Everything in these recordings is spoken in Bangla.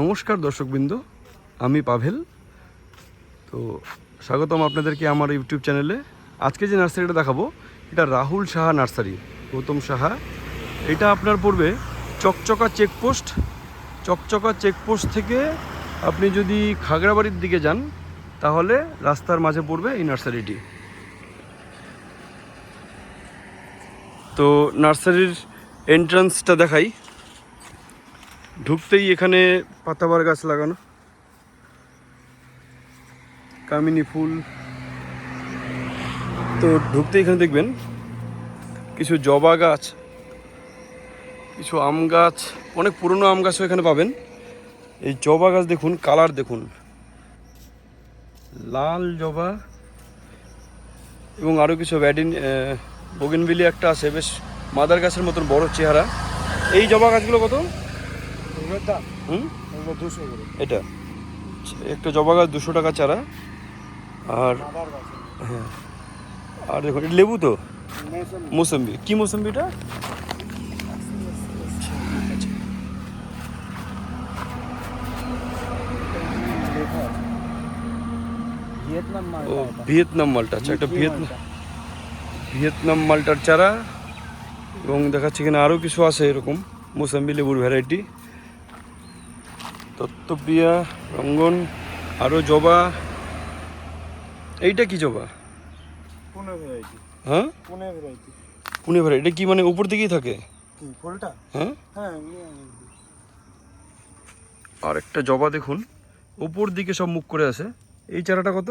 নমস্কার দর্শকবৃন্দ, আমি পাভেল। তো স্বাগতম আপনাদেরকে আমার ইউটিউব চ্যানেলে। আজকে যে নার্সারিটা দেখাবো, এটা রাহুল সাহা নার্সারি, গৌতম সাহা। এটা আপনার পড়বে চকচকা চেকপোস্ট। চকচকা চেকপোস্ট থেকে আপনি যদি খাগড়াবাড়ির দিকে যান, তাহলে রাস্তার মাঝে পড়বে এই নার্সারিটি। তো নার্সারির এন্ট্রান্সটা দেখাই। ঢুকতেই এখানে পাতাবার গাছ লাগানো। কামিনী ফুল। তো ঢুকতে এখানে দেখবেন, কিছু জবা গাছ, কিছু আম গাছ, অনেক পুরনো আম গাছও এখানে পাবেন। এই জবা গাছ দেখুন, কালার দেখুন। লাল জবা এবং আরও কিছু ব্যাডিন বগিনবিলি একটা আছে, বেশ মাদার গাছের মতন বড় চেহারা। এই জবা গাছগুলো কত? হুম? এটা? একটা জবা গাছ দুশো টাকা চারা। আর হ্যাঁ। আর এটা লেবু তো? মৌসুমি মৌসম্বি। কি মৌসম্বিটা? ভিয়েতনাম ও ভিয়েতনাম মালটা। আচ্ছা একটা ভিয়েতনাম ভিয়েতনাম মালটার চারা। এবং দেখাচ্ছে এখানে আরও কিছু আছে এরকম। মৌসম্বি লেবুর ভ্যারাইটি তত্ত্বপ্রিয়া রঙ্গন আরও জবা। এইটা কি জবা? হ্যাঁ? পুনে ভ্যারাইটি এটা কি মানে উপর দিকেই থাকে? হ্যাঁ। হ্যাঁ। আর একটা জবা দেখুন। উপর দিকে সব মুখ করে আছে এই চারাটা কত?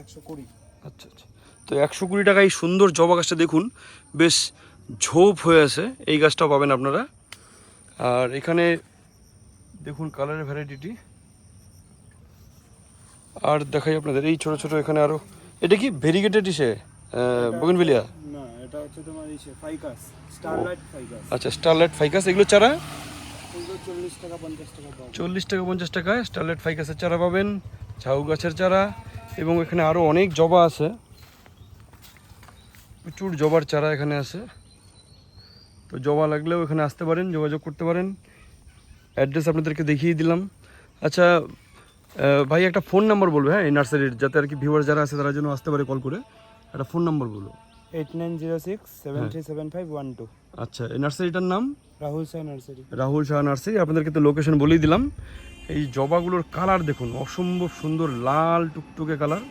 একশো কুড়ি। আচ্ছা আচ্ছা। তো একশো কুড়ি টাকা এই সুন্দর জবা গাছটা দেখুন। বেশ ঝোপ হয়ে আছে। এই গাছটাও পাবেন আপনারা। আর এখানে দেখুন কালারের ভ্যারাইটিটি আর দেখাই আপনাদের এই ছোট ছোট এখানে আরও এটা কি ভেরিগেটেড ইসে বগনভিলিয়া না এটা হচ্ছে তোমার ইসে ফাইকাস স্টারলাইট ফাইকাস আচ্ছা স্টারলাইট ফাইকাস এগুলো চারা? চল্লিশ টাকা পঞ্চাশ। চল্লিশ টাকা টাকায় স্টারলাইট ফাইকাসের চারা পাবেন ঝাউ গাছের চারা এবং এখানে আরও অনেক জবা আছে। প্রচুর জবার চারা এখানে আছে। তো জবা লাগলেও এখানে আসতে পারেন যোগাযোগ করতে পারেন। অ্যাড্রেস আপনাদেরকে দেখিয়ে দিলাম। আচ্ছা ভাই একটা ফোন নাম্বার বলবে হ্যাঁ এই নার্সারির যাতে আর কি ভিউয়ার যারা আছে তারা যেন আসতে পারে কল করে। একটা ফোন নাম্বার বলো। Eight nine zero six seven three seven five one two আচ্ছা এই নার্সারিটার নাম? রাহুল শাহ নার্সারি। রাহুল শাহ নার্সারি আপনাদেরকে তো লোকেশন বলেই দিলাম। এই জবাগুলোর কালার দেখুন অসম্ভব সুন্দর লাল টুকটুকে কালার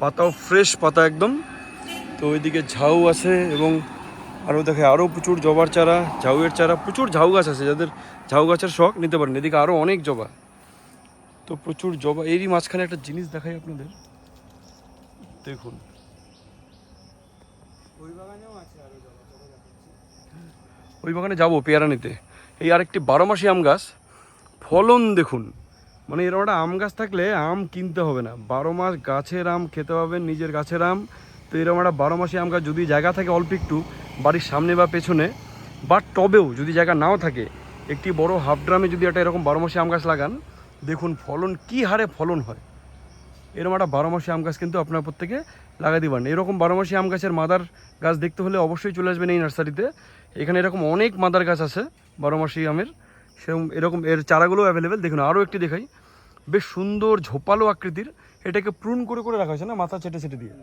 পাতাও ফ্রেশ পাতা একদম। তো ওইদিকে ঝাউ আছে এবং আরও দেখে আরও প্রচুর জবার চারা ঝাউয়ের চারা প্রচুর ঝাউ গাছ আছে। যাদের ঝাউ গাছের শখ নিতে পারেন। এদিকে আরও অনেক জবা। তো প্রচুর জবা। এরই মাঝখানে একটা জিনিস দেখাই আপনাদের। দেখুন। ওই বাগানে যাব পেয়ারা নিতে। এই আরেকটি বারো মাসি আম গাছ। ফলন দেখুন। মানে এরকম একটা আম গাছ থাকলে আম কিনতে হবে না। বারো মাস গাছের আম খেতে পাবেন নিজের গাছের আম। তো এরকম একটা বারো মাসি আম গাছ যদি জায়গা থাকে অল্প একটু বাড়ির সামনে বা পেছনে বা টবেও যদি জায়গা নাও থাকে একটি বড় হাফ ড্রামে যদি একটা এরকম বারো মাসি আম গাছ লাগান, দেখুন ফলন কী হারে ফলন হয়। এরকম একটা বারো মাসি আম গাছ কিন্তু আপনার প্রত্যেকে লাগাতে পারেন এরকম বারো মাসি আম গাছের মাদার গাছ দেখতে হলে অবশ্যই চলে আসবেন এই নার্সারিতে। এখানে এরকম অনেক মাদার গাছ আছে বারো মাসি আমের। সেরকম, এরকম এর চারাগুলো অ্যাভেলেবেল দেখুন, আরও একটি দেখাই। বেশ সুন্দর ঝোপালো আকৃতির। এটাকে প্রুন করে করে রাখা হয়েছে না, মাথা চেটে চেটে দিয়ে।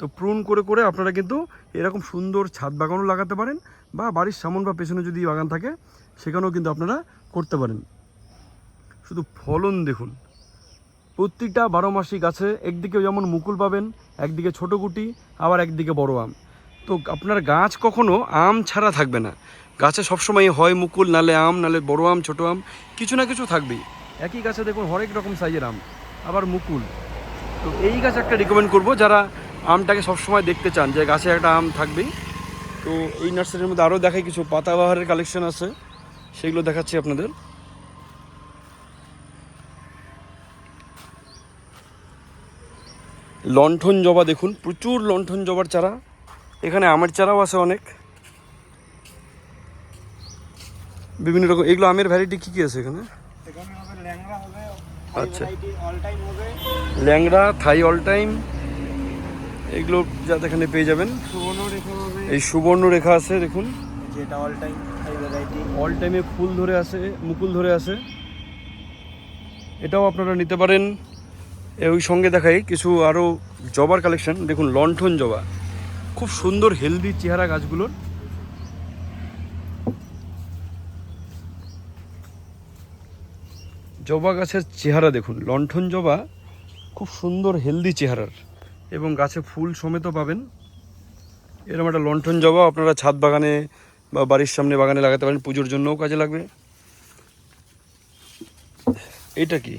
তো প্রুন করে করে আপনারা কিন্তু এরকম সুন্দর ছাদ বাগানও লাগাতে পারেন বা বাড়ির সামন বা পেছনে যদি বাগান থাকে সেখানেও কিন্তু আপনারা করতে পারেন। শুধু ফলন দেখুন। প্রত্যেকটা বারো মাসি গাছে একদিকে যেমন মুকুল পাবেন, একদিকে ছোটো গুটি আবার একদিকে বড় আম। তো আপনার গাছ কখনো আম ছাড়া থাকবে না। গাছে সবসময় হয় মুকুল, নালে আম, নালে বড় আম, ছোটো আম, কিছু না কিছু থাকবেই। একই গাছে দেখুন হরেক রকম সাইজের আম, আবার মুকুল। তো এই গাছ একটা রিকমেন্ড করব, যারা আমটাকে সবসময় দেখতে চান, যে গাছে একটা আম থাকবেই। তো এই নার্সারির মধ্যে আরও দেখাই, কিছু পাতাবাহারের কালেকশন আছে। সেগুলো দেখাচ্ছি আপনাদের। লণ্ঠন জবা দেখুন প্রচুর লণ্ঠন জবার চারা। এখানে আমের চারাও আছে অনেক। বিভিন্ন রকম এগুলো আমের ভ্যারাইটি কী কী আছে এখানে? আচ্ছা। ল্যাংড়া থাই অল টাইম এগুলো যাতে এখানে পেয়ে যাবেন। এই সুবর্ণ রেখা আছে দেখুন। যেটা all time high variety all টাইমে ফুল ধরে আছে, মুকুল ধরে আছে। এটাও আপনারা নিতে পারেন। ওই সঙ্গে দেখাই, কিছু আরও জবার কালেকশন দেখুন, লণ্ঠন জবা। খুব সুন্দর হেলদি চেহারা গাছগুলোর। জবা গাছের চেহারা দেখুন, লণ্ঠন জবা, খুব সুন্দর হেলদি চেহারার। এবং গাছে ফুল সমেত পাবেন। এরকম একটা লণ্ঠন জবা আপনারা ছাদ বাগানে বা বাড়ির সামনে বাগানে লাগাতে পারেন পুজোর জন্যও কাজে লাগবে। এটা কি?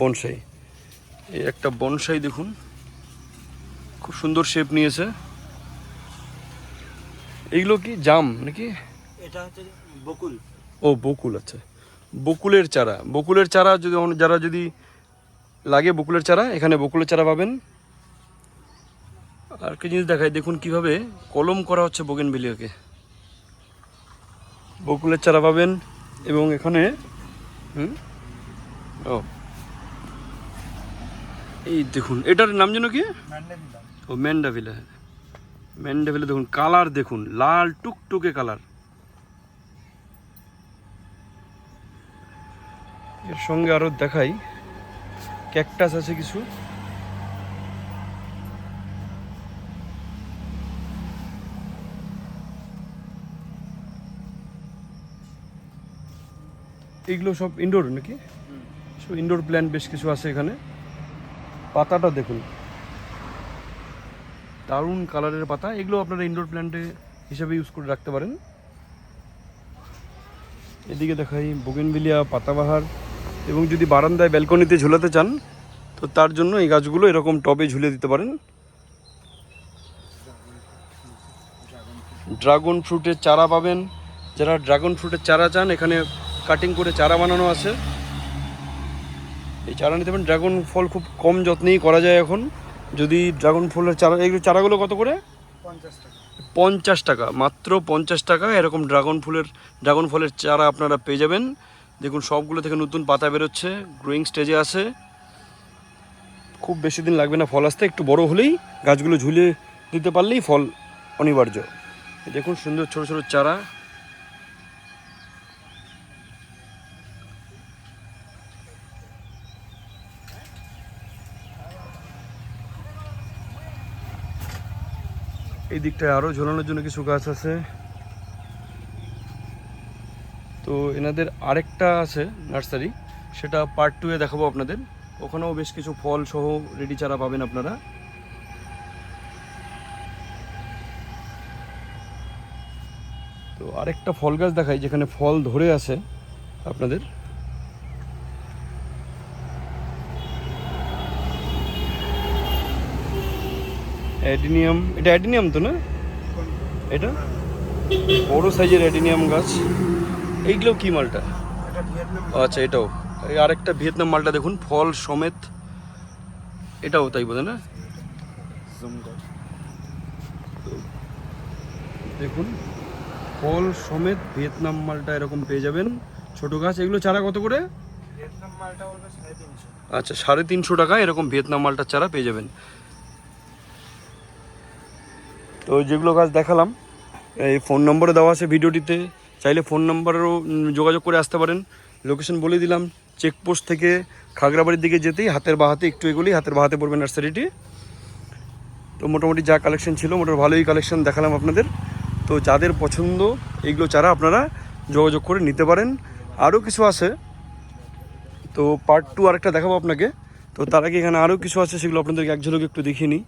বনসাই। এই একটা বনসাই দেখুন। খুব সুন্দর শেপ নিয়েছে। এইগুলো কি জাম নাকি? এটা হচ্ছে বকুল। ও বকুল আচ্ছা। বকুলের চারা। বকুলের চারা যদি যারা যদি লাগে বকুলের চারা এখানে বকুলের চারা পাবেন। আর কি জিনিস দেখায় দেখুন কীভাবে কলম করা হচ্ছে বোগেনভিলিয়াকে। বকুলের চারা পাবেন এবং এখানে হুম? ও। এই দেখুন এটার নাম যেন কি? ও ম্যান্ডাভিলা ম্যান্ডাভিলা দেখুন কালার দেখুন লাল টুকটুকে কালার। এর সঙ্গে আরও দেখাই। ক্যাকটাস আছে কিছু। এগুলো সব ইনডোর নাকি? সব ইনডোর প্ল্যান্ট বেশ কিছু আছে এখানে। পাতাটা দেখুন। দারুণ কালারের পাতা। এগুলো আপনারা ইনডোর প্ল্যান্টে হিসাবে ইউজ করে রাখতে পারেন। এদিকে দেখাই বোগেনভিলিয়া পাতাবাহার। এবং যদি বারান্দায় ব্যালকনিতে ঝুলাতে চান, তো তার জন্য এই গাছগুলো এরকম টবে ঝুলে দিতে পারেন। ড্রাগন ফ্রুটের চারা পাবেন। যারা ড্রাগন ফ্রুটের চারা চান, এখানে কাটিং করে চারা বানানো আছে। এই চারা নিতে পারেন ড্রাগন ফল খুব কম যত্নেই করা যায় এখন। যদি ড্রাগন ফলের চারা এগুলো চারাগুলো কত করে? পঞ্চাশ টাকা। পঞ্চাশ টাকা মাত্র পঞ্চাশ টাকা। এরকম ড্রাগন ফুলের ড্রাগন ফলের চারা আপনারা পেয়ে যাবেন। দেখুন সবগুলো থেকে নতুন পাতা বেরোচ্ছে গ্রোয়িং স্টেজে আছে। খুব বেশি দিন লাগবে না ফল আসতে একটু বড় হলেই গাছগুলো ঝুলে দিতে পারলেই ফল অনিবার্য। দেখুন সুন্দর ছোট ছোট চারা। এই দিকটায় আরও ঝোলানোর জন্য কিছু গাছ আছে। তো এনাদের আরেকটা আছে নার্সারি, সেটা পার্ট টুয়ে দেখাবো আপনাদের। ওখানেও বেশ কিছু ফল সহ রেডি চারা পাবেন আপনারা। তো আরেকটা ফল গাছ দেখাই, যেখানে ফল ধরে আছে আপনাদের। অ্যাডিনিয়াম এটা অ্যাডিনিয়াম তো না? এটা? বড় সাইজের অ্যাডিনিয়াম গাছ। এইগুলো কি মালটা? আচ্ছা এটাও। এই আরেকটা ভিয়েতনাম মালটা দেখুন ফল সমেত। এটাও তাই বোধ না? দেখুন ফল সমেত ভিয়েতনাম মালটা এরকম পেয়ে যাবেন। ছোট গাছ এগুলো চারা কত করে? আচ্ছা সাড়ে তিনশো টাকা এরকম ভিয়েতনাম মালটার চারা পেয়ে যাবেন। তো যেগুলো গাছ দেখালাম, এই ফোন নম্বরে দেওয়া আছে ভিডিওটিতে। চাইলে ফোন নম্বরেরও যোগাযোগ করে আসতে পারেন। লোকেশন বলে দিলাম, চেকপোস্ট থেকে খাগড়াবাড়ির দিকে যেতেই হাতের বাহাতে একটু এগুলি হাতের বাহাতে পড়বে নার্সারিটি। তো মোটামুটি যা কালেকশন ছিল, মোটামুটি ভালোই কালেকশন দেখালাম আপনাদের। তো যাদের পছন্দ, এইগুলো চারা আপনারা যোগাযোগ করে নিতে পারেন। আরও কিছু আছে। তো পার্ট টু আরেকটা দেখাবো আপনাকে। তো তার আগে এখানে আরও কিছু আছে, সেগুলো আপনাদেরকে এক ঝলক একটু দেখিয়ে নিই।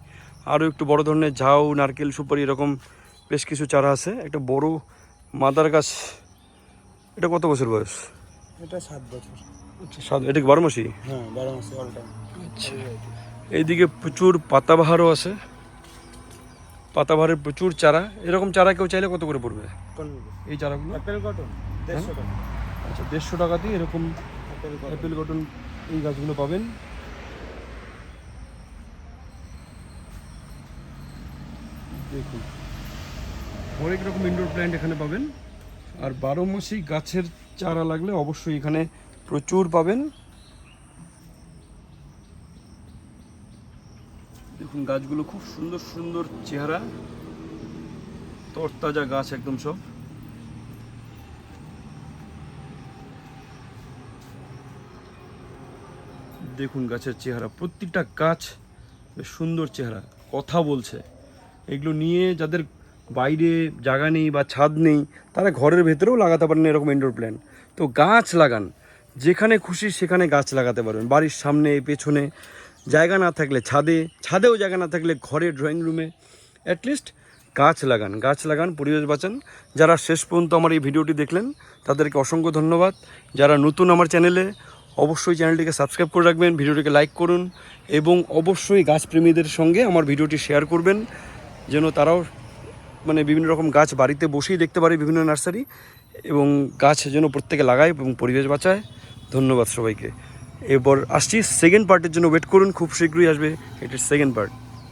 আরও একটু বড় ধরনের ঝাউ নারকেল সুপারি এরকম বেশ কিছু চারা আছে। একটা বড় মাদার গাছ এটা কত বছর বয়স? এটা সাত বছর। আচ্ছা সাত এটা কি বারো মাসি? হ্যাঁ বারো মাসে অল টাইম আচ্ছা। এইদিকে প্রচুর পাতাবাহারও আছে। পাতাবাহারের প্রচুর চারা। এরকম চারা কেউ চাইলে কত করে পড়বে? এই চারাগুলো। অ্যাপেল কটন দেড়শো টাকা। আচ্ছা দেড়শো টাকাতেই এরকম অ্যাপেল অ্যাপেল কটন এই গাছগুলো পাবেন। দেখুন। অনেক রকম ইনডোর প্ল্যান্ট এখানে পাবেন। আর বারো মাসি গাছের চারা লাগলে অবশ্যই এখানে প্রচুর পাবেন। দেখুন, গাছগুলো খুব সুন্দর সুন্দর চেহারা। তরতাজা গাছ একদম সব। দেখুন গাছের চেহারা, প্রত্যেকটা গাছ সুন্দর চেহারা। কথা বলছে। এগুলো নিয়ে যাদের বাইরে জায়গা নেই বা ছাদ নেই, তারা ঘরের ভেতরেও লাগাতে পারেন এরকম ইনডোর প্ল্যান তো গাছ লাগান। যেখানে খুশি সেখানে গাছ লাগাতে পারবেন। বাড়ির সামনে, পেছনে, জায়গা না থাকলে ছাদে, ছাদেও জায়গা না থাকলে ঘরে ড্রয়িং রুমে অ্যাটলিস্ট গাছ লাগান। গাছ লাগান, পরিবেশ বাঁচান। যারা শেষ পর্যন্ত আমার এই ভিডিওটি দেখলেন, তাদেরকে অসংখ্য ধন্যবাদ। যারা নতুন আমার চ্যানেলে অবশ্যই চ্যানেলটিকে সাবস্ক্রাইব করে রাখবেন, ভিডিওটিকে লাইক করুন, এবং অবশ্যই গাছপ্রেমীদের সঙ্গে আমার ভিডিওটি শেয়ার করবেন। যেন তারাও মানে বিভিন্ন রকম গাছ বাড়িতে বসেই দেখতে পারে বিভিন্ন নার্সারি এবং গাছ যেন প্রত্যেকে লাগায় এবং পরিবেশ বাঁচায়। ধন্যবাদ সবাইকে। এরপর আসছি সেকেন্ড পার্টের জন্য। ওয়েট করুন, খুব শীঘ্রই আসবে। এটির সেকেন্ড পার্ট।